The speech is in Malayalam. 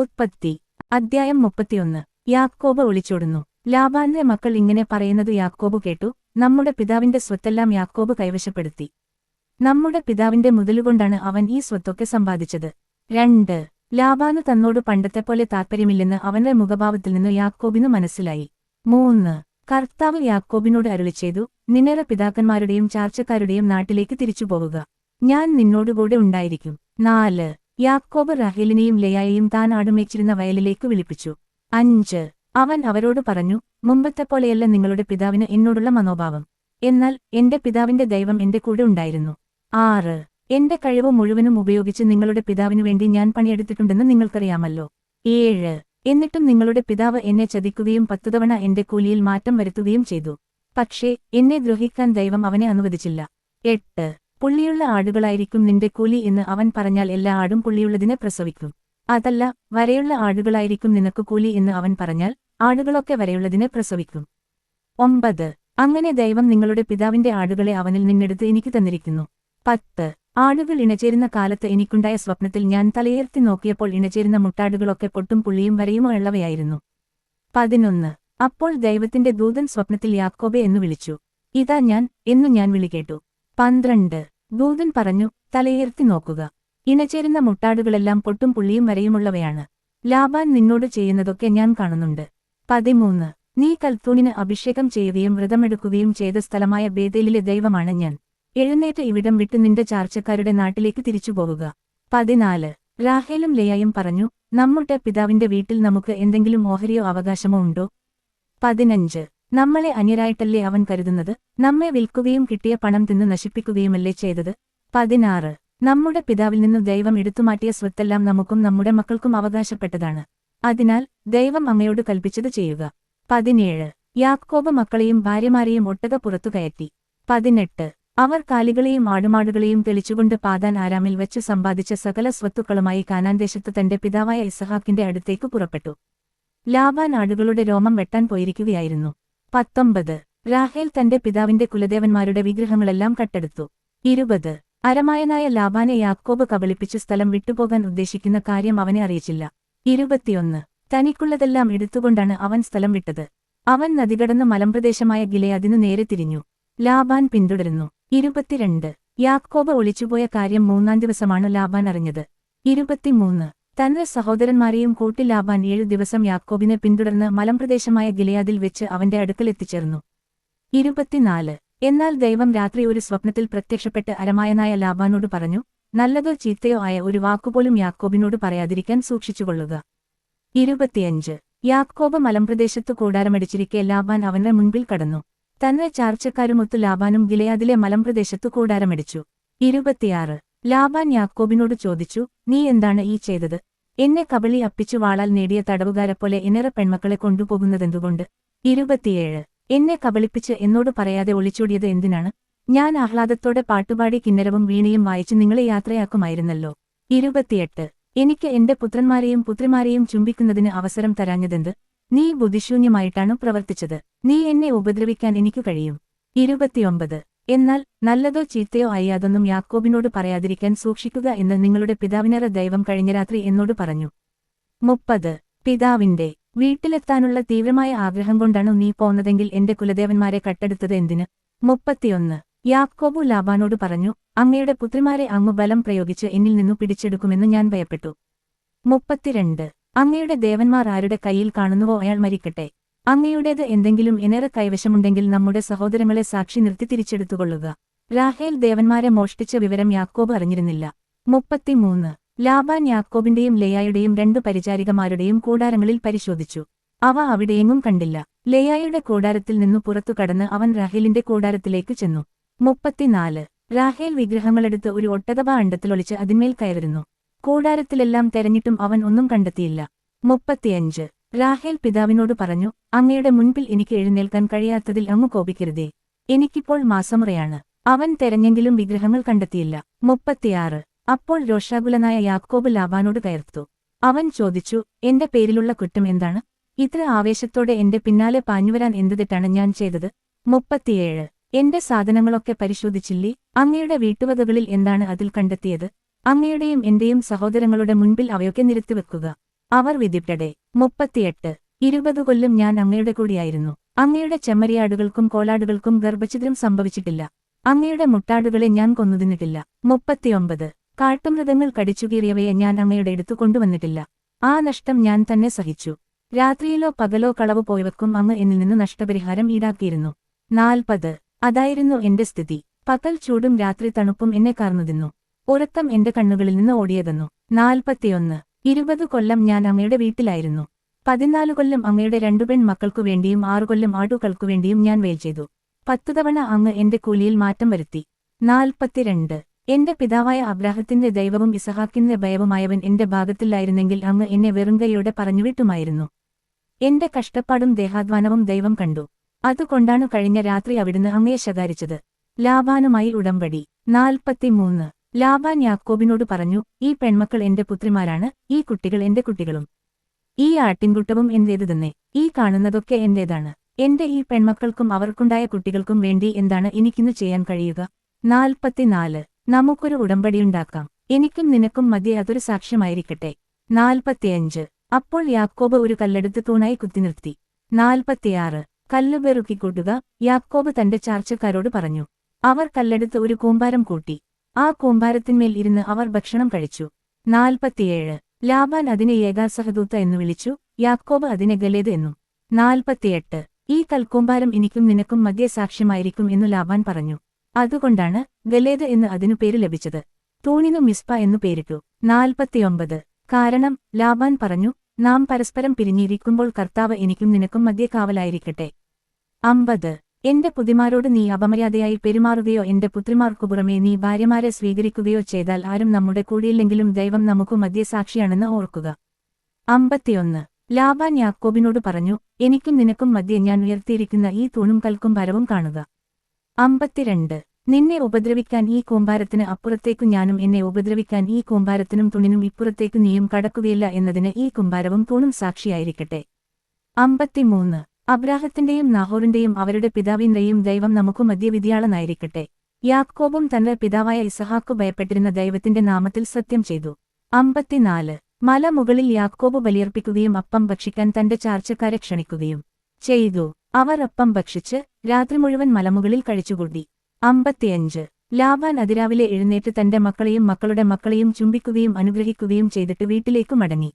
ഉത്പത്തി. അദ്ധ്യായം മുപ്പത്തിയൊന്ന്. യാക്കോബ് ഒളിച്ചോടുന്നു. ലാബാന്റെ മക്കൾ ഇങ്ങനെ പറയുന്നത് യാക്കോബ് കേട്ടു. നമ്മുടെ പിതാവിന്റെ സ്വത്തെല്ലാം യാക്കോബ് കൈവശപ്പെടുത്തി. നമ്മുടെ പിതാവിന്റെ മുതലുകൊണ്ടാണ് അവൻ ഈ സ്വത്തൊക്കെ സമ്പാദിച്ചത്. രണ്ട്. ലാബാന് തന്നോട് പണ്ടത്തെപ്പോലെ താൽപ്പര്യമില്ലെന്ന് അവന്റെ മുഖഭാവത്തിൽ നിന്ന് യാക്കോബിന് മനസ്സിലായി. മൂന്ന്. കർത്താവ് യാക്കോബിനോട് അരുളി ചെയ്തു പിതാക്കന്മാരുടെയും ചാർച്ചക്കാരുടെയും നാട്ടിലേക്ക് തിരിച്ചുപോവുക. ഞാൻ നിന്നോടുകൂടെ ഉണ്ടായിരിക്കും. നാല്. യാക്കോബ് റഹേലിനെയും ലയായെയും താൻ ആടുമേച്ചിരുന്ന വയലിലേക്ക് വിളിപ്പിച്ചു. അഞ്ച്. അവൻ അവരോട് പറഞ്ഞു മുമ്പത്തെപ്പോലെയല്ല നിങ്ങളുടെ പിതാവിന് എന്നോടുള്ള മനോഭാവം. എന്നാൽ എന്റെ പിതാവിന്റെ ദൈവം എന്റെ കൂടെ ഉണ്ടായിരുന്നു. ആറ്. എന്റെ കഴിവ് മുഴുവനും ഉപയോഗിച്ച് നിങ്ങളുടെ പിതാവിനു വേണ്ടി ഞാൻ പണിയെടുത്തിട്ടുണ്ടെന്ന് നിങ്ങൾക്കറിയാമല്ലോ. ഏഴ്. എന്നിട്ടും നിങ്ങളുടെ പിതാവ് എന്നെ ചതിക്കുകയും പത്തുതവണ എന്റെ കൂലിയിൽ മാറ്റം വരുത്തുകയും ചെയ്തു. പക്ഷേ എന്നെ ദ്രോഹിക്കാൻ ദൈവം അവനെ അനുവദിച്ചില്ല. എട്ട്. പുള്ളിയുള്ള ആടുകളായിരിക്കും നിന്റെ കൂലി എന്ന് അവൻ പറഞ്ഞാൽ എല്ലാ ആടും പുള്ളിയുള്ളതിനെ പ്രസവിക്കും. അതല്ല വരെയുള്ള ആടുകളായിരിക്കും നിനക്ക് കൂലി എന്ന് അവൻ പറഞ്ഞാൽ ആടുകളൊക്കെ വരെയുള്ളതിനെ പ്രസവിക്കും. ഒമ്പത് അങ്ങനെ ദൈവം നിങ്ങളുടെ പിതാവിന്റെ ആടുകളെ അവനിൽ നിന്നെടുത്ത് എനിക്ക് തന്നിരിക്കുന്നു. പത്ത് ആടുകൾ ഇണചേരുന്ന കാലത്ത് എനിക്കുണ്ടായ സ്വപ്നത്തിൽ ഞാൻ തലയുയർത്തി നോക്കിയപ്പോൾ ഇണചേരുന്ന മുട്ടാടുകളൊക്കെ പൊട്ടും പുള്ളിയും വരയുമോ ഉള്ളവയായിരുന്നു. പതിനൊന്ന് അപ്പോൾ ദൈവത്തിന്റെ ദൂതൻ സ്വപ്നത്തിൽ യാക്കോബെ എന്നു വിളിച്ചു. ഇതാ ഞാൻ എന്നു ഞാൻ വിളികേട്ടു പന്ത്രണ്ട് ദൂതൻ പറഞ്ഞു തലയുയർത്തി നോക്കുക. ഇണചേരുന്ന മുട്ടാടുകളെല്ലാം പൊട്ടും പുള്ളിയും വരയുമുള്ളവയാണ്. ലാബാൻ നിന്നോട് ചെയ്യുന്നതൊക്കെ ഞാൻ കാണുന്നുണ്ട്. പതിമൂന്ന്. നീ കൽത്തൂണിന് അഭിഷേകം ചെയ്യുകയും വ്രതമെടുക്കുകയും ചെയ്ത സ്ഥലമായ ബേതേലിലെ ദൈവമാണ് ഞാൻ. എഴുന്നേറ്റ് ഇവിടം വിട്ട് നിന്റെ ചാർച്ചക്കാരുടെ നാട്ടിലേക്ക് തിരിച്ചുപോവുക പതിനാല്. രാഹേലും ലേയായും പറഞ്ഞു നമ്മുടെ പിതാവിന്റെ വീട്ടിൽ നമുക്ക് എന്തെങ്കിലും ഓഹരിയോ അവകാശമോ ഉണ്ടോ? പതിനഞ്ച്. നമ്മളെ അന്യരായിട്ടല്ലേ അവൻ കരുതുന്നത്? നമ്മെ വിൽക്കുകയും കിട്ടിയ പണം തിന്ന് നശിപ്പിക്കുകയുമല്ലേ ചെയ്തത്? പതിനാറ്. നമ്മുടെ പിതാവിൽ നിന്ന് ദൈവം എടുത്തുമാറ്റിയ സ്വത്തെല്ലാം നമുക്കും നമ്മുടെ മക്കൾക്കും അവകാശപ്പെട്ടതാണ്. അതിനാൽ ദൈവം അമ്മയോട് കൽപ്പിച്ചത് ചെയ്യുക. പതിനേഴ്. യാക്കോബ് മക്കളെയും ഭാര്യമാരെയും ഒട്ടക പുറത്തു കയറ്റി. പതിനെട്ട്. അവർ കാലികളെയും ആടുമാടുകളെയും തെളിച്ചുകൊണ്ട് പാതാൻ ആരാമിൽ വെച്ച് സമ്പാദിച്ച സകല സ്വത്തുക്കളുമായി കാനാന്തേശത്ത് തന്റെ പിതാവായ ഇസഹാക്കിന്റെ അടുത്തേക്ക് പുറപ്പെട്ടു. ലാബാൻ ആടുകളുടെ രോമം വെട്ടാൻ പോയിരിക്കുകയായിരുന്നു. പത്തൊമ്പത്. രാഹേൽ തന്റെ പിതാവിന്റെ കുലദേവന്മാരുടെ വിഗ്രഹങ്ങളെല്ലാം കട്ടെടുത്തു. ഇരുപത്. അരമായനായ ലാബാനെ യാക്കോബ് കബളിപ്പിച്ച് സ്ഥലം വിട്ടുപോകാൻ ഉദ്ദേശിക്കുന്ന കാര്യം അവനെ അറിയിച്ചില്ല. ഇരുപത്തിയൊന്ന്. തനിക്കുള്ളതെല്ലാം എടുത്തുകൊണ്ടാണ് അവൻ സ്ഥലം വിട്ടത്. അവൻ നദികടന്ന് മലമ്പ്രദേശമായ ഗിലയാദിനു നേരെ തിരിഞ്ഞു. ലാബാൻ പിന്തുടരുന്നു. ഇരുപത്തിരണ്ട്. യാക്കോബ് ഒളിച്ചുപോയ കാര്യം മൂന്നാം ദിവസമാണ് ലാബാൻ അറിഞ്ഞത്. ഇരുപത്തിമൂന്ന്. തന്റെ സഹോദരന്മാരെയും കൂട്ടി ലാബാൻ ഏഴു ദിവസം യാക്കോബിനെ പിന്തുടർന്ന് മലംപ്രദേശമായ ഗിലയാദിൽ വെച്ച് അവന്റെ അടുക്കലെത്തിച്ചേർന്നു. ഇരുപത്തിനാല്. എന്നാൽ ദൈവം രാത്രി ഒരു സ്വപ്നത്തിൽ പ്രത്യക്ഷപ്പെട്ട് അരമായനായ ലാബാനോട് പറഞ്ഞു നല്ലതോ ചീത്തയോ ആയ ഒരു വാക്കുപോലും യാക്കോബിനോട് പറയാതിരിക്കാൻ സൂക്ഷിച്ചുകൊള്ളുക. ഇരുപത്തിയഞ്ച്. യാക്കോബ് മലംപ്രദേശത്തു കൂടാരമടിച്ചിരിക്കെ ലാബാൻ അവന്റെ മുൻപിൽ കടന്നു. തന്നെ ചാർച്ചക്കാരുമൊത്തു ലാബാനും ഗിലയാദിലെ മലംപ്രദേശത്തു കൂടാരമടിച്ചു. ഇരുപത്തിയാറ്. ലാബാൻ യാക്കോബിനോട് ചോദിച്ചു നീ എന്താണ് ഈ ചെയ്തത്? എന്നെ കബളി അപ്പിച്ചു വാളാൽ നേടിയ തടവുകാരെപ്പോലെ ഇനറെ പെൺമക്കളെ കൊണ്ടുപോകുന്നതെന്തുകൊണ്ട്? ഇരുപത്തിയേഴ്. എന്നെ കബളിപ്പിച്ച് എന്നോട് പറയാതെ ഒളിച്ചോടിയത് എന്തിനാണ്? ഞാൻ ആഹ്ലാദത്തോടെ പാട്ടുപാടി കിന്നരവും വീണയും വായിച്ച് നിങ്ങളെ യാത്രയാക്കുമായിരുന്നല്ലോ. ഇരുപത്തിയെട്ട്. എനിക്ക് എന്റെ പുത്രന്മാരെയും പുത്രിമാരെയും ചുംബിക്കുന്നതിന് അവസരം തരാഞ്ഞതെന്ത്? നീ ബുദ്ധിശൂന്യമായിട്ടാണ് പ്രവർത്തിച്ചത്. നീ എന്നെ ഉപദ്രവിക്കാൻ എനിക്ക് കഴിയും. ഇരുപത്തിയൊമ്പത്. എന്നാൽ നല്ലതോ ചീത്തയോ ആയി അതൊന്നും യാക്കോബിനോട് പറയാതിരിക്കാൻ സൂക്ഷിക്കുക എന്ന് നിങ്ങളുടെ പിതാവിനറ ദൈവം കഴിഞ്ഞ രാത്രി എന്നോട് പറഞ്ഞു. മുപ്പത്. പിതാവിന്റെ വീട്ടിലെത്താനുള്ള തീവ്രമായ ആഗ്രഹം കൊണ്ടാണ് നീ പോന്നതെങ്കിൽ എന്റെ കുലദേവന്മാരെ കട്ടെടുത്തത് എന്തിന്? മുപ്പത്തിയൊന്ന്. യാക്കോബു ലാബാനോട് പറഞ്ഞു അങ്ങയുടെ പുത്രിമാരെ അങ്ങ് ബലം പ്രയോഗിച്ച് എന്നിൽ നിന്നു പിടിച്ചെടുക്കുമെന്ന് ഞാൻ ഭയപ്പെട്ടു. മുപ്പത്തിരണ്ട്. അങ്ങയുടെ ദേവന്മാർ ആരുടെ കയ്യിൽ കാണുന്നുവോ അയാൾ മരിക്കട്ടെ. അങ്ങയുടേത് എന്തെങ്കിലും ഇനേറെ കൈവശമുണ്ടെങ്കിൽ നമ്മുടെ സഹോദരങ്ങളെ സാക്ഷി നിർത്തി തിരിച്ചെടുത്തുകൊള്ളുക. രാഹേൽ ദേവന്മാരെ മോഷ്ടിച്ച വിവരം യാക്കോബ് അറിഞ്ഞിരുന്നില്ല. മുപ്പത്തിമൂന്ന്. ലാബാൻ യാക്കോബിന്റെയും ലേയായുടെയും രണ്ടു പരിചാരികമാരുടെയും കൂടാരങ്ങളിൽ പരിശോധിച്ചു. അവ അവിടെയെങ്ങും കണ്ടില്ല. ലേയായുടെ കൂടാരത്തിൽ നിന്നു പുറത്തു കടന്ന് അവൻ രാഹേലിന്റെ കൂടാരത്തിലേക്ക് ചെന്നു. മുപ്പത്തിനാല്. രാഹേൽ വിഗ്രഹങ്ങളെടുത്ത് ഒരു ഒട്ടകബ അണ്ടത്തിലൊളിച്ച് അതിന്മേൽ കയറുന്നു. കൂടാരത്തിലെല്ലാം തെരഞ്ഞിട്ടും അവൻ ഒന്നും കണ്ടെത്തിയില്ല. മുപ്പത്തിയഞ്ച്. രാഹേൽ പിതാവിനോട് പറഞ്ഞു അങ്ങയുടെ മുൻപിൽ എനിക്ക് എഴുന്നേൽക്കാൻ കഴിയാത്തതിൽ അങ്ങ് കോപിക്കരുതേ. എനിക്കിപ്പോൾ മാസമുറയാണ്. അവൻ തെരഞ്ഞെങ്കിലും വിഗ്രഹങ്ങൾ കണ്ടെത്തിയില്ല. മുപ്പത്തിയാറ്. അപ്പോൾ രോഷാകുലനായ യാക്കോബ് ലാബാനോട് കയർത്തു. അവൻ ചോദിച്ചു എന്റെ പേരിലുള്ള കുറ്റം എന്താണ്? ഇത്ര ആവേശത്തോടെ എന്റെ പിന്നാലെ പാഞ്ഞുവരാൻ എന്ത് തെറ്റാണ് ഞാൻ ചെയ്തത്? മുപ്പത്തിയേഴ്. എന്റെ സാധനങ്ങളൊക്കെ പരിശോധിച്ചില്ലേ? അങ്ങയുടെ വീട്ടുവകകളിൽ എന്താണ് അതിൽ കണ്ടെത്തിയത്? അങ്ങയുടെയും എന്റെയും സഹോദരങ്ങളുടെ മുൻപിൽ അവയൊക്കെ നിരത്തിവെക്കുക. അവർ വിധിപ്പെടെ മുപ്പത്തിയെട്ട് ഇരുപത് കൊല്ലം ഞാൻ അങ്ങയുടെ കൂടിയായിരുന്നു. അങ്ങയുടെ ചെമ്മരിയാടുകൾക്കും കോലാടുകൾക്കും ഗർഭഛിദ്രം സംഭവിച്ചിട്ടില്ല. അങ്ങയുടെ മുട്ടാടുകളെ ഞാൻ കൊന്നുതിന്നിട്ടില്ല മുപ്പത്തിയൊമ്പത് കാട്ടുമൃഗങ്ങൾ കടിച്ചുകീറിയവയെ ഞാൻ അങ്ങയുടെ അടുത്തു കൊണ്ടുവന്നിട്ടില്ല. ആ നഷ്ടം ഞാൻ തന്നെ സഹിച്ചു. രാത്രിയിലോ പകലോ കളവ് പോയവർക്കും അങ്ങ് എന്നിൽ നിന്ന് നഷ്ടപരിഹാരം ഈടാക്കിയിരുന്നു. നാൽപ്പത് അതായിരുന്നു എന്റെ സ്ഥിതി. പകൽ ചൂടും രാത്രി തണുപ്പും എന്നെ കാർന്നുതിന്നു ഉറക്കം എന്റെ കണ്ണുകളിൽ നിന്ന് ഓടിയതെന്നു. നാൽപ്പത്തിയൊന്ന് ഇരുപത് കൊല്ലം ഞാൻ അമ്മയുടെ വീട്ടിലായിരുന്നു. പതിനാല് കൊല്ലം അമ്മയുടെ രണ്ടു പെൺ മക്കൾക്കു വേണ്ടിയും ആറു കൊല്ലം ആടുകൾക്കു വേണ്ടിയും ഞാൻ വെയിൽ ചെയ്തു. പത്തു തവണ അങ്ങ് എന്റെ കൂലിയിൽ മാറ്റം വരുത്തി. നാൽപ്പത്തിരണ്ട്. എന്റെ പിതാവായ അബ്രാഹത്തിന്റെ ദൈവവും ഇസഹാക്കിന്റെ ഭയവുമായവൻ എന്റെ ഭാഗത്തിലായിരുന്നെങ്കിൽ അങ്ങ് എന്നെ വെറുങ്കയോടെ പറഞ്ഞുവിട്ടുമായിരുന്നു. എന്റെ കഷ്ടപ്പാടും ദേഹാധ്വാനവും ദൈവം കണ്ടു. അതുകൊണ്ടാണ് കഴിഞ്ഞ രാത്രി അവിടുന്ന് അങ്ങയെ ശകാരിച്ചത്. ലാബാനുമായി ഉടമ്പടി. നാൽപ്പത്തിമൂന്ന്. ലാബാൻ യാക്കോബിനോട് പറഞ്ഞു ഈ പെൺമക്കൾ എന്റെ പുത്രിമാരാണ് ഈ കുട്ടികൾ എന്റെ കുട്ടികളും. ഈ ആട്ടിൻകുട്ടവും എന്റേത് തന്നെ ഈ കാണുന്നതൊക്കെ എന്റേതാണ്. എന്റെ ഈ പെൺമക്കൾക്കും അവർക്കുണ്ടായ കുട്ടികൾക്കും വേണ്ടി എന്താണ് എനിക്കിന്ന് ചെയ്യാൻ കഴിയുക? നാൽപ്പത്തിനാല്. നമുക്കൊരു ഉടമ്പടിയുണ്ടാക്കാം എനിക്കും നിനക്കും മധ്യേ അതൊരു സാക്ഷ്യമായിരിക്കട്ടെ. നാൽപ്പത്തിയഞ്ച്. അപ്പോൾ യാക്കോബ് ഒരു കല്ലെടുത്ത് തൂണായി കുത്തിനിർത്തി നാൽപ്പത്തിയാറ്. കല്ല് പെറുക്കിക്കൂട്ടുക യാക്കോബ് തന്റെ ചാർച്ചക്കാരോട് പറഞ്ഞു. അവർ കല്ലെടുത്ത് ഒരു കൂമ്പാരം കൂട്ടി. ആ കൂമ്പാരത്തിന്മേൽ ഇരുന്ന് അവർ ഭക്ഷണം കഴിച്ചു. നാൽപ്പത്തിയേഴ്. ലാബാൻ അതിനെ ഏകാസഹദൂത്ത എന്നു വിളിച്ചു. യാക്കോബ് അതിനെ ഗലേത് എന്നും. നാൽപ്പത്തിയെട്ട്. ഈ കൽക്കൂമ്പാരം എനിക്കും നിനക്കും മധ്യ സാക്ഷ്യമായിരിക്കും എന്നു ലാബാൻ പറഞ്ഞു. അതുകൊണ്ടാണ് ഗലേത് എന്ന് അതിനു പേര് ലഭിച്ചത്. തൂണിനു മിസ്പ എന്നു പേരിട്ടു. നാൽപ്പത്തിയൊമ്പത്. കാരണം ലാബാൻ പറഞ്ഞു നാം പരസ്പരം പിരിഞ്ഞിരിക്കുമ്പോൾ കർത്താവ് എനിക്കും നിനക്കും മധ്യ കാവലായിരിക്കട്ടെ. അമ്പത്. എന്റെ പുതിമാരോട് നീ അപമര്യാദയായി പെരുമാറുകയോ എന്റെ പുത്രിമാർക്കു പുറമേ നീ ഭാര്യമാരെ സ്വീകരിക്കുകയോ ചെയ്താൽ ആരും നമ്മുടെ കൂടിയില്ലെങ്കിലും ദൈവം നമുക്കു മദ്യസാക്ഷിയാണെന്ന് ഓർക്കുക. അമ്പത്തിയൊന്ന്. ലാബാൻ യാക്കോബിനോട് പറഞ്ഞു എനിക്കും നിനക്കും മധ്യ ഞാൻ ഉയർത്തിയിരിക്കുന്ന ഈ തൂണും കൽക്കും ഭരവും കാണുക. അമ്പത്തിരണ്ട്. നിന്നെ ഉപദ്രവിക്കാൻ ഈ കൂമ്പാരത്തിന് അപ്പുറത്തേക്കു ഞാനും എന്നെ ഉപദ്രവിക്കാൻ ഈ കൂമ്പാരത്തിനും തുണിനും ഇപ്പുറത്തേക്കു നീയും കടക്കുകയില്ല എന്നതിന് ഈ കുമ്പാരവും തൂണും സാക്ഷിയായിരിക്കട്ടെ. അമ്പത്തിമൂന്ന്. അബ്രാഹത്തിന്റെയും നാഹോറിന്റെയും അവരുടെ പിതാവിന്റെയും ദൈവം നമുക്കു മധ്യവിധിയാളനായിരിക്കട്ടെ യാക്കോബും തന്റെ പിതാവായ ഇസഹാക്കു ഭയപ്പെട്ടിരുന്ന ദൈവത്തിന്റെ നാമത്തിൽ സത്യം ചെയ്തു. അമ്പത്തിനാല്. മല മുകളിൽ യാക്കോബ് ബലിയർപ്പിക്കുകയും അപ്പം ഭക്ഷിക്കാൻ തന്റെ ചാർച്ചക്കാരെ ക്ഷണിക്കുകയും ചെയ്തു. അവർ അപ്പം ഭക്ഷിച്ച് രാത്രി മുഴുവൻ മലമുകളിൽ കഴിച്ചുകൂടി. അമ്പത്തിയഞ്ച്. ലാബാൻ അതിരാവിലെ എഴുന്നേറ്റ് തന്റെ മക്കളെയും മക്കളുടെ മക്കളെയും ചുംബിക്കുകയും അനുഗ്രഹിക്കുകയും ചെയ്തിട്ട് വീട്ടിലേക്കു മടങ്ങി.